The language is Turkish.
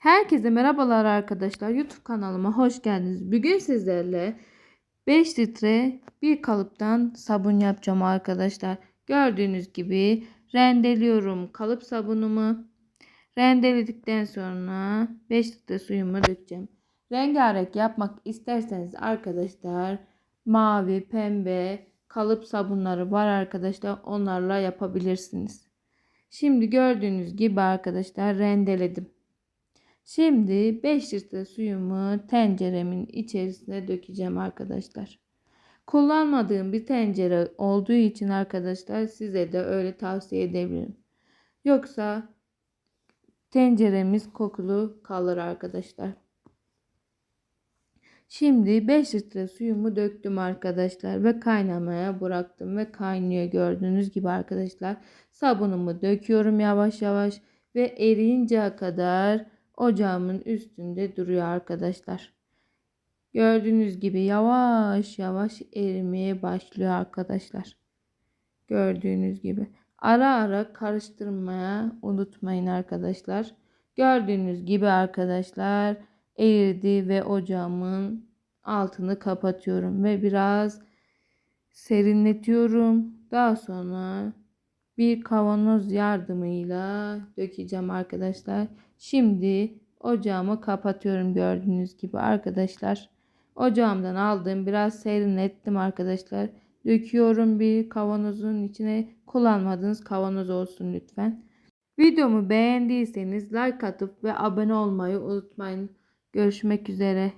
Herkese merhabalar arkadaşlar. YouTube kanalıma hoş geldiniz. Bugün sizlerle 5 litre bir kalıptan sabun yapacağım arkadaşlar. Gördüğünüz gibi rendeliyorum kalıp sabunumu. Rendeledikten sonra 5 litre suyumu dökeceğim. Rengarenk yapmak isterseniz arkadaşlar mavi, pembe kalıp sabunları var arkadaşlar. Onlarla yapabilirsiniz. Şimdi gördüğünüz gibi arkadaşlar rendeledim. Şimdi 5 litre suyumu tenceremin içerisine dökeceğim arkadaşlar. Kullanmadığım bir tencere olduğu için arkadaşlar size de öyle tavsiye edebilirim. Yoksa tenceremiz kokulu kalır arkadaşlar. Şimdi 5 litre suyumu döktüm arkadaşlar ve kaynamaya bıraktım ve kaynıyor gördüğünüz gibi arkadaşlar. Sabunumu döküyorum yavaş yavaş ve eriyinceye kadar ocağımın üstünde duruyor arkadaşlar. Gördüğünüz gibi yavaş yavaş erimeye başlıyor arkadaşlar. Gördüğünüz gibi. Ara ara karıştırmaya unutmayın arkadaşlar. Gördüğünüz gibi arkadaşlar eridi ve ocağımın altını kapatıyorum ve biraz serinletiyorum. Daha sonra bir kavanoz yardımıyla dökeceğim arkadaşlar. Şimdi ocağımı kapatıyorum gördüğünüz gibi arkadaşlar. Ocağımdan aldım biraz serinlettim arkadaşlar. Döküyorum bir kavanozun içine kullanmadığınız kavanoz olsun lütfen. Videomu beğendiyseniz like atıp ve abone olmayı unutmayın. Görüşmek üzere.